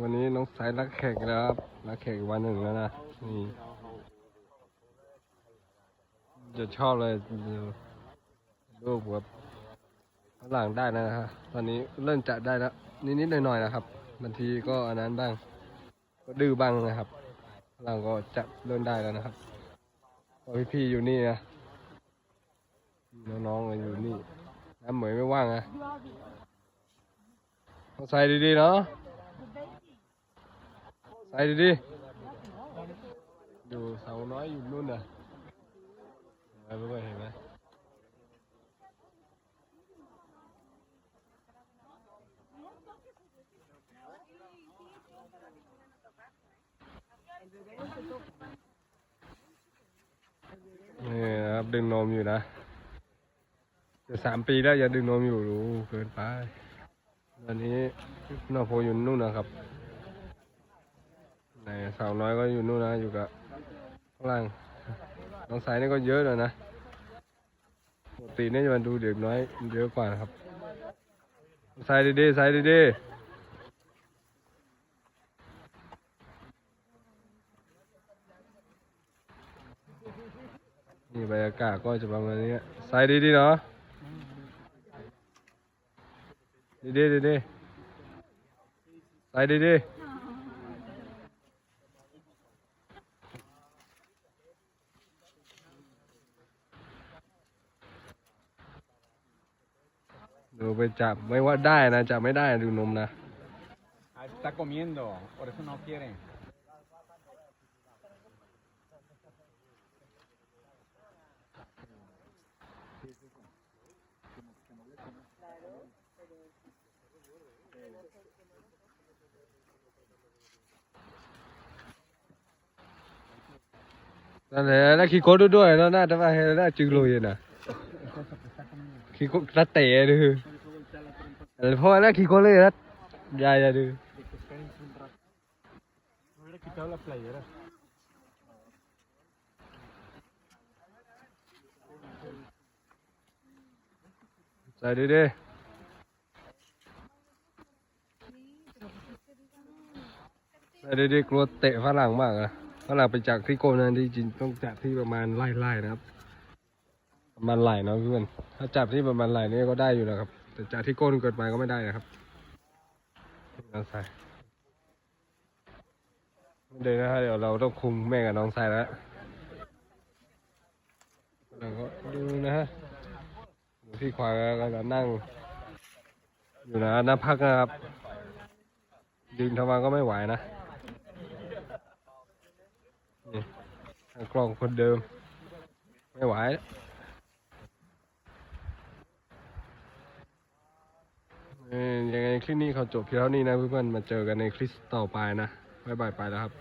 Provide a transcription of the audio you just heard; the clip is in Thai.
วันนี้น้องสายรักแขกแล้วครับรักแขกวันหนึ่งแล้วนะนี่จะชอบเลยรูปแบบฝรั่งได้นะครับตอนนี้เริ่มจะได้แล้วนิดๆหน่อยๆนะครับบางทีก็อันนั้นบ้าง ก็ดื้อบ้างนะครับฝรั่งก็จะเริ่มได้แล้วนะครับพอพี่ๆอยู่นี่นะน้องๆก็อยู่นี่น้ำเหมยไม่ว่างนะต้องใส่ดีๆเนาะ ใส่ดีๆดูเสาน้อยอยู่นู่นน่ะเห็นไหมเห็นไหมนี่นะครับดึงนมอยู่นะ จะสามปีแล้วอย่าดึงนมอยู่รู้เกินไป ตอนนี้นอโพอยู่นู่นนะครับ สาวน้อยก็อยู่นู่นนะอยู่กับข้างล่างน้องสายนี่ก็เยอะเลยนะปกตินี่จะมาดูเด็กน้อยเยอะกว่านะครับสายดีๆสายดีๆนี่บรรยากาศก็จะประมาณนี้สายดีๆเนาะ ดีๆดีๆสายดี ดูไปจับไม่ว่าได้นะจับไม่ได้ดูนมนะ Ah, está comiendo, por eso no quiere. นั่นแหละแล้วขี้โคตรด้วยแล้วน่าจะมาให้น่าจึงลุยนะขี้โคตรเตะดู เพราะว่าน่าขี้โคตรเลยนะยายดู Me hubiera quitado la playera. ใส่ดีดิใส่ดีดิกลัวเตะฝรั่งมากอะฝรั่งไปจากที่โกนั้นที่จริงต้องจับที่ประมาณไล่ๆนะครับ ประมาณไหล่เนาะเพื่อนถ้าจับที่ประมาณไหล่นี่ก็ได้อยู่นะครับ แต่จากที่ก้นเกิดไปก็ไม่ได้นะครับน้องใส่ไม่ได้นะฮะเดี๋ยวเราต้องคุมแม่กับน้องใส่แล้วเราก็ดูนะฮะดูที่ควายก็จะนั่ง อยู่นะน้ำพักนะครับดึงทำมาก็ไม่ไหวนะนี่ทางกล้องคนเดิม ไม่ไหวแล้ว เอ่อ ยังไงคลิปนี้เขาจบเพียงเท่านี้นะเพื่อนๆมาเจอกันในคลิปต่อไปนะบายบายไปแล้วครับ